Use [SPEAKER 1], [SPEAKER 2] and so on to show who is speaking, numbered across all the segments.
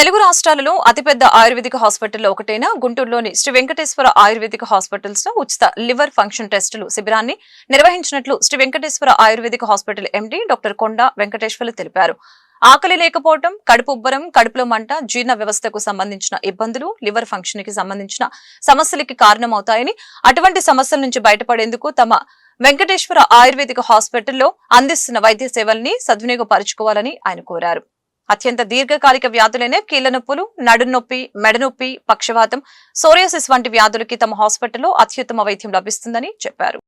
[SPEAKER 1] తెలుగు రాష్ట్రాలలో అతిపెద్ద ఆయుర్వేదిక హాస్పిటల్లో ఒకటైన గుంటూరులోని శ్రీ వెంకటేశ్వర ఆయుర్వేదిక హాస్పిటల్స్లో ఉచిత లివర్ ఫంక్షన్ టెస్టులు శిబిరాన్ని నిర్వహించినట్లు Shri Venkateswara ayurvedic hospital MD doctor Konda Venkateswarlu తెలిపారు. ఆకలి లేకపోవడం కడుపు ఉబ్బరం కడుపులో మంట జీర్ణ వ్యవస్థకు సంబంధించిన ఇబ్బందులు లివర్ ఫంక్షన్కి సంబంధించిన సమస్యలకి కారణమవుతాయని అటువంటి సమస్యల నుంచి బయటపడేందుకు తమ వెంకటేశ్వర ఆయుర్వేదిక హాస్పిటల్లో అందిస్తున్న వైద్య సేవల్ని సద్వినియోగపరచుకోవాలని ఆయన కోరారు. అత్యంత దీర్ఘకాలిక వ్యాధులైన కీళ్ళనొప్పులు నడునొప్పి మెడనొప్పి పక్షవాతం సోరియాసిస్ వంటి వ్యాధులకి తమ హాస్పిటల్లో అత్యుత్తమ వైద్యం లభిస్తుందని చెప్పారు.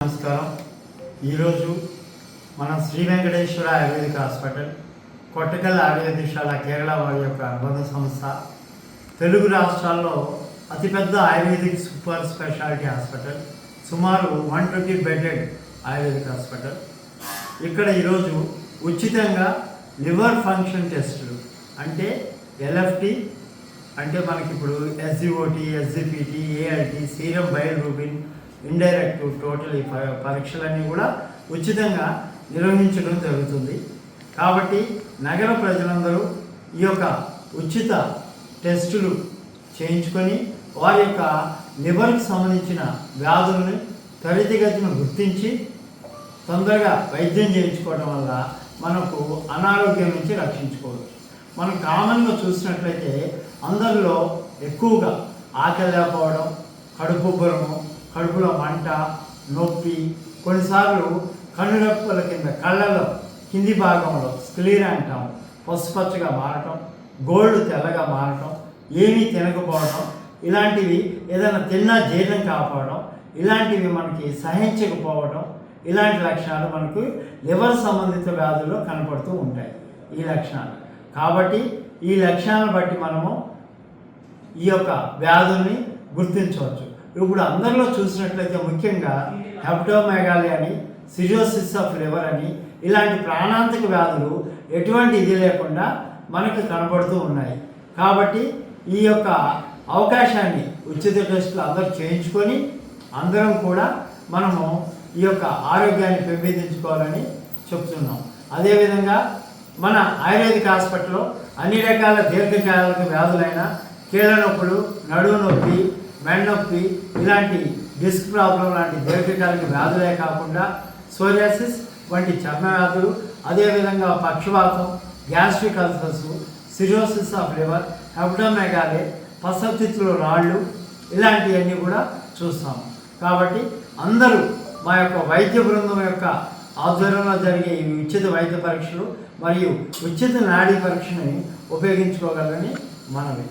[SPEAKER 2] నమస్కారం. ఈరోజు మన శ్రీ వెంకటేశ్వర ఆయుర్వేదిక హాస్పిటల్ కొట్టకల్ ఆయుర్వేదశాల కేరళ వారి యొక్క అనుబంధ సంస్థ తెలుగు రాష్ట్రాల్లో అతిపెద్ద ఆయుర్వేదిక్ సూపర్ స్పెషాలిటీ హాస్పిటల్ సుమారు one twenty bedded ayurvedic hospital. ఇక్కడ ఈరోజు ఉచితంగా లివర్ ఫంక్షన్ టెస్టులు అంటే ఎల్ఎఫ్టి అంటే మనకి ఇప్పుడు SGOT SGPT ALT serum bilirubin indirect total ఈ పరీక్షలన్నీ కూడా ఉచితంగా నిర్వహించడం జరుగుతుంది. కాబట్టి నగర ప్రజలందరూ ఈ యొక్క ఉచిత టెస్టులు చేయించుకొని వారి యొక్క లివర్కి సంబంధించిన వ్యాధులను త్వరితగతిన గుర్తించి తొందరగా వైద్యం చేయించుకోవడం వల్ల మనకు అనారోగ్యం నుంచి రక్షించుకోవచ్చు. మనం కామన్గా చూసినట్లయితే అందరిలో ఎక్కువగా ఆకలి లేకపోవడం కడుపు బురము కడుపులో మంట నొప్పి కొన్నిసార్లు కన్నురెప్పల కింద కళ్ళలో కింది భాగంలో స్క్లీర్ అంటాం పసుపచ్చగా మారటం గోల్డ్ తెల్లగా మారటం ఏమీ తినకపోవడం ఇలాంటివి ఏదైనా తిన్నా జీర్ణం కాకపోవడం ఇలాంటివి మనకి సహించకపోవడం ఇలాంటి లక్షణాలు మనకు లివర్ సంబంధిత వ్యాధుల్లో కనపడుతూ ఉంటాయి. ఈ లక్షణాలు. కాబట్టి ఈ లక్షణాలను బట్టి మనము ఈ యొక్క వ్యాధుల్ని గుర్తించవచ్చు. ఇప్పుడు అందరిలో చూసినట్లయితే ముఖ్యంగా హెప్టోమెగాలి అని సిజోసిస్ ఆఫ్ లివర్ అని ఇలాంటి ప్రాణాంతక వ్యాధులు ఎటువంటి ఇది లేకుండా మనకు కనబడుతూ ఉన్నాయి. కాబట్టి ఈ యొక్క అవకాశాన్ని ఉచిత టెస్టులు అందరూ చేయించుకొని అందరం కూడా మనము ఈ యొక్క ఆరోగ్యాన్ని పెంపొందించుకోవాలని చెప్తున్నాం. అదేవిధంగా మన ఆయుర్వేదిక్ హాస్పిటల్లో అన్ని రకాల దీర్ఘకాలిక వ్యాధులైన కీళ్ళ నొప్పులు నడువు నొప్పి మెడ నొప్పి ఇలాంటి డిస్క్ ప్రాబ్లం లాంటి దీర్ఘకాలిక వ్యాధులే కాకుండా సోరియాసిస్ వంటి చర్మ వ్యాధులు అదేవిధంగా పక్షవాతం gastric ulcers cirrhosis of liver hepatomegaly పసతిత్తులు రాళ్ళు ఇలాంటివన్నీ కూడా చూస్తాం. కాబట్టి అందరూ మా యొక్క వైద్య బృందం యొక్క ఆధ్వర్యంలో జరిగే ఈ ఉచిత వైద్య పరీక్షలు మరియు ఉచిత నాడీ పరీక్షని ఉపయోగించుకోగలని మనవి.